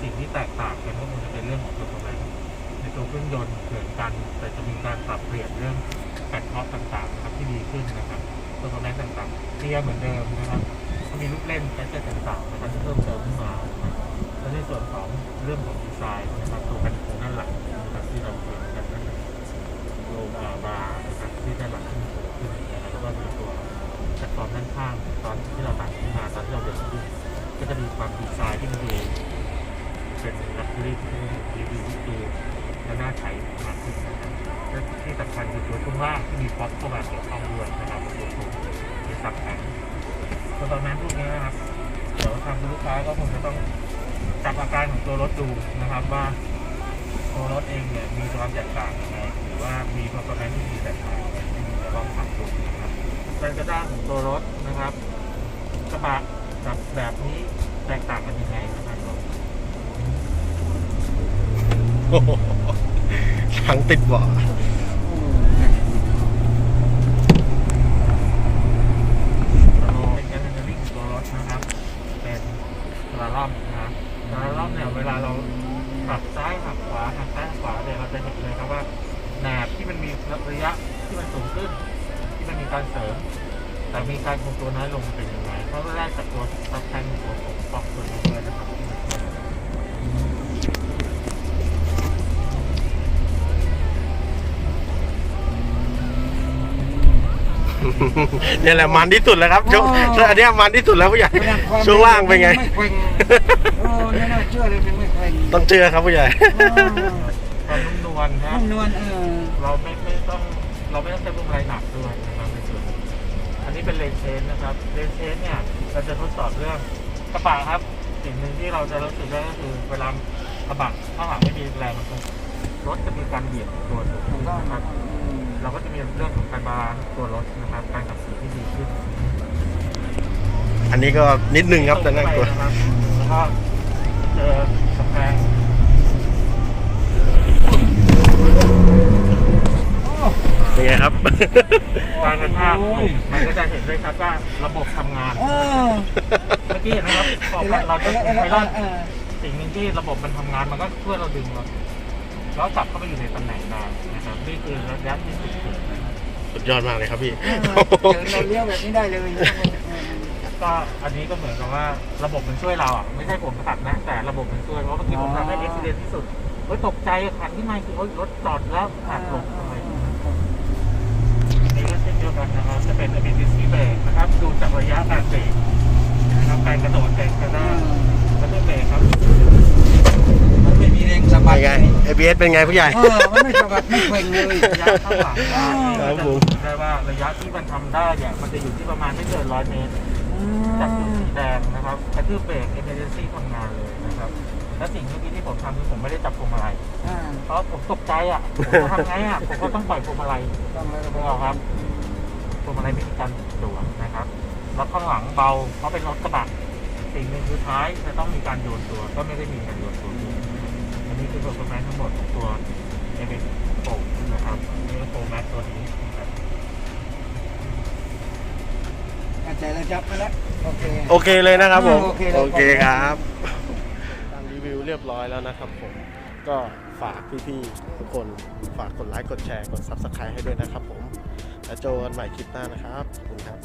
สิ่งที่แตกต่างกันก็คงจะเป็นเรื่องของตัวแรงในตัวเครื่องยนต์เหมือนกัน แต่จะมีการปรับเปลี่ยนเรื่องแปดท็อปต่างๆนะครับที่ดีขึ้นนะครับ ตัวแรงต่างๆเทียเหมือนเดิมนะครับก็มีลูกเล่นแกจเจตต่างๆนะครับที่เพิ่มเติมขึ้นมาและในส่วนของเรื่องของดีไซน์นะครับตัวกันโครงด้านหลังนะครับที่เราเห็นกันนะครับโลบาบาร์นะครับที่ด้านหลังขึ้นโผล่ขึ้นนะครับแล้วก็มีตัวแพลตฟอร์มด้านข้างตอนที่เราตัดขึ้นมาตอนที่เราเดินขึ้นก็จะมีความดีไซน์ที่มันดูเป็นลักชัวรี่ที่รีวิวดูและน่าใช้มากขึ้นนะครับและที่สำคัญคือตัวช่วงล่างที่มีฟอกเข้ามาเกี่ยวข้องด้วยนะครับ ไปจับแข็งตัวตอนนั้นพวกนี้นะครับเดี๋ยวทางลูกค้าก็คงจะต้องจับอาการของตัวรถดูนะครับว่าตัวรถเองเนี่ยมีความแตกต่างยังไงหรือว่ามีความสามารถที่มีแตกต่างเดี๋ยวลองขับดูนะครับการกระด้างของตัวรถนะครับกระบะกับแบบนี้แตกต่างกันยังไงนะครับทั้งติดเบาะ เป็นการเทนนิ่งตัวรถนะครับ เป็นส ลาล่อบนะครับสละรอมเนี่ยเวลาเราหักซ้ายหักขวาหักซ้ายขวาเนี่ยเราจะเห็นเลยครับว่าแหนบที่มันมีระยะที่มันสูงขึ้น ที่มันมีการเสริม แต่มีการคงตัวน้อยลงเป็นยังไงเพราะแรกจากตัวซับแทนตัวผมปอกส่วน เนี่ยแหละมันที่สุดแล้วครับช่วงอันเนี้ยมันที่สุดแล้วผู้ใหญ่ช่วงล่างเป็นไงไม่เคว้งโอ้ไม่น่าเชื่อเลยมันไม่เคว้งต้องเจอครับผู้ใหญ่ความนุ่มนวลครับนุ่มนวลเออเราไม่ไม่ต้องเราไม่ต้องใช้พวงมาลัยหนักด้วยนะครับในส่วนนี้อันนี้เป็นเลนเชนนะครับเลนเชนเนี่ยเราจะทดสอบเรื่องกระบะครับสิ่งหนึ่งที่เราจะรู้สึกได้ก็คือเวลากระบะถ้าหากไม่มีแรงมันรถจะมีการเบียดตัวสูถูงกต้องนะครับ เราก็จะมีเรื่องของการบาลานซ์ตัวรถนะครับการขับขี่ที่ดีขึ้นอันนี้ก็นิดนึงครับแต่น่ากลัว นะครับแล้วก็เจอกำแพงเป็นไงครับ การกระชากมันก็จะเห็นได้ชัดว่าระบบทำงาน เออเมื่อกี้เห็นไหมครับพอเออเราจะเออไพลอนเออสิ่งหนึ่งที่ระบบมันทำงานมันก็ช่วยเราดึงเรา แล้วกลับเข้าไปอยู่ในตำแหน่งได้นะครับนี่คือระยะที่สุดเกิดนะครับสุดยอดมากเลยครับพี่เออเราเลี้ยวแบบนี้ได้เลยก็อันนี้ก็เหมือนกับว่าระบบมันช่วยเราอะไม่ใช่ผมตัดนะ แต่ระบบมันช่วยเพราะเมื่อกี้ผมทำให้เอ็กซิเดนที่สุดเฮ้ยตกใจขันที่ไม่คือเฮ้ยรถจอดแล้วหักหลบทำไมอันนี้ก็เช่นเดียวกันนะครับจะเป็น ability brake นะครับ ดูจากระยะ ABS เป็นไงผู้ใหญ่ เออมันไม่สะบัดไม่เคว้งเลยระยะข้างหลังได้ครับจะผมรู้สึกได้ว่าระยะที่มันทำได้เนี่ยมันจะอยู่ที่ประมาณไม่เกินร้อยเมตร จากจุดสีแดงนะครับกระทืบเบรก emergency ทำงานเลยนะครับ และสิ่งเมื่อกี้ที่ผมทำคือผมไม่ได้จับพวงมาลัยอ่าเพราะผมตกใจอะผมจะทำไงอะผมก็ต้องปล่อยพวงมาลัยต้องเลยไม่เอาครับพวงมาลัยไม่มีการจั่วนะครับ แล้วข้างหลังเบาเพราะเป็นรถกระบะสิ่งหนึ่งคือท้ายจะต้องมีการโยนตัว ก็ไม่ได้มีการโยนตัวด้วย อันนี้คือตัวแมนทั้งหมดของตัวเอเวนโปนะครับนี่ก็โปรแมสตัวนี้นะครับอาจารย์เราจับไปแล้วโอเค โอเคเลยนะครับผม โอเคเลย โอเคครับทำรีวิวเรียบร้อยแล้วนะครับผม ก็ฝากพี่ๆทุกคนฝากกดไลค์กดแชร์กด Subscribe ให้ด้วยนะครับผม แล้วเจอกันใหม่คลิปหน้านะครับขอบคุณครับ